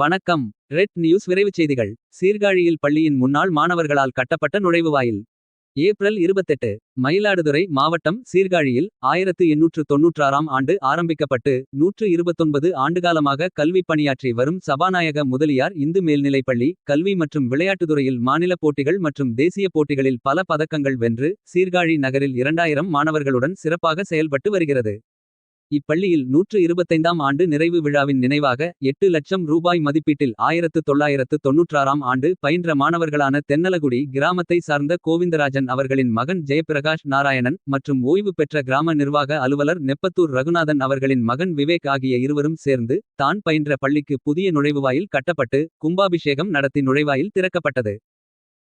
வணக்கம். Red news விரைவுச் செய்திகள். சீர்காழியில் பள்ளியின் முன்னாள் மாணவர்களால் கட்டப்பட்ட நுழைவுவாயில் ஏப்ரல் இருபத்தெட்டு மயிலாடுதுறை மாவட்டம் சீர்காழியில் ஆயிரத்து எண்ணூற்று தொன்னூற்றாறாம் ஆண்டு ஆரம்பிக்கப்பட்டு நூற்று இருபத்தொன்பது ஆண்டுகாலமாக கல்வி பணியாற்றி வரும் சபாநாயக முதலியார் இந்து மேல்நிலைப்பள்ளி கல்வி மற்றும் விளையாட்டுத்துறையில் மாநில போட்டிகள் மற்றும் தேசிய போட்டிகளில் பல பதக்கங்கள் வென்று சீர்காழி நகரில் இரண்டாயிரம் மாணவர்களுடன் சிறப்பாக செயல்பட்டு வருகிறது. இப்பள்ளியில் நூற்று இருபத்தைந்தாம் ஆண்டு நிறைவு விழாவின் நினைவாக எட்டு லட்சம் ரூபாய் மதிப்பீட்டில் ஆயிரத்து தொள்ளாயிரத்து தொன்னூற்றாறாம் ஆண்டு பயின்ற மாணவர்களான தென்னலகுடி கிராமத்தை சார்ந்த கோவிந்தராஜன் அவர்களின் மகன் ஜெயபிரகாஷ் நாராயணன் மற்றும் ஓய்வு பெற்ற கிராம நிர்வாக அலுவலர் நெப்பத்தூர் ரகுநாதன் அவர்களின் மகன் விவேக் ஆகிய இருவரும் சேர்ந்து தான் பயின்ற பள்ளிக்கு புதிய நுழைவுவாயில் கட்டப்பட்டு கும்பாபிஷேகம் நடத்தி நுழைவாயில் திறக்கப்பட்டது.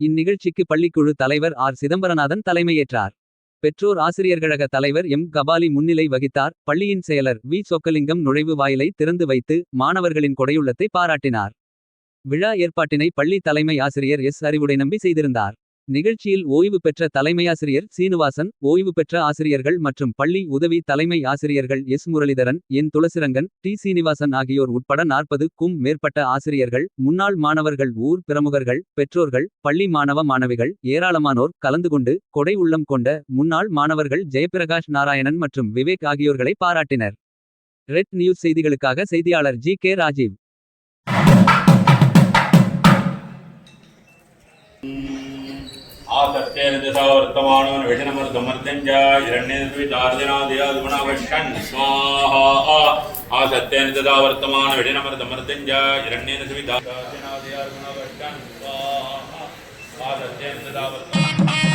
இந்நிகழ்ச்சிக்கு பள்ளிக்குழு தலைவர் ஆர் சிதம்பரநாதன் தலைமையேற்றார். பெற்றோர் ஆசிரியர்களக தலைவர் எம். கபாலி முன்னிலை வகித்தார். பள்ளியின் செயலர் வி. சொக்கலிங்கம் நுழைவு வாயிலை திறந்து வைத்து மாணவர்களின் கொடையுள்ளத்தை பாராட்டினார். விழா ஏற்பாட்டினை பள்ளி தலைமை ஆசிரியர் எஸ். அறிவுடை நம்பி செய்திருந்தார். நிகழ்ச்சியில் ஓய்வு பெற்ற தலைமையாசிரியர் சீனிவாசன் ஓய்வு பெற்ற ஆசிரியர்கள் மற்றும் பள்ளி உதவி தலைமை ஆசிரியர்கள் S. Muralidharan N. Thulasirangan T. Srinivasan ஆகியோர் உட்பட நாற்பது க்கும் மேற்பட்ட ஆசிரியர்கள் முன்னாள் மாணவர்கள் ஊர் பிரமுகர்கள் பெற்றோர்கள் பள்ளி மாணவ மாணவிகள் ஏராளமானோர் கலந்து கொண்டு கொடை உள்ளம் கொண்ட முன்னாள் மாணவர்கள் ஜெயபிரகாஷ் நாராயணன் மற்றும் விவேக் ஆகியோர்களை பாராட்டினர். ரெட் நியூஸ் செய்திகளுக்காக செய்தியாளர் ஜி. கே. ராஜீவ். వర్తమానం విషణమర్థమర్థంజ హిరణ్యేతార్జునాదిగుణవషన్ స్వాహా ఆ సత్యాన్ని తదా వర్తమాన విషణమర్థమర్థంజ హిరణ్యేన సువితార్జునాదిగుణవషన్ స్వాహా ఆ సత్యాన్ని తదా వర్తమాన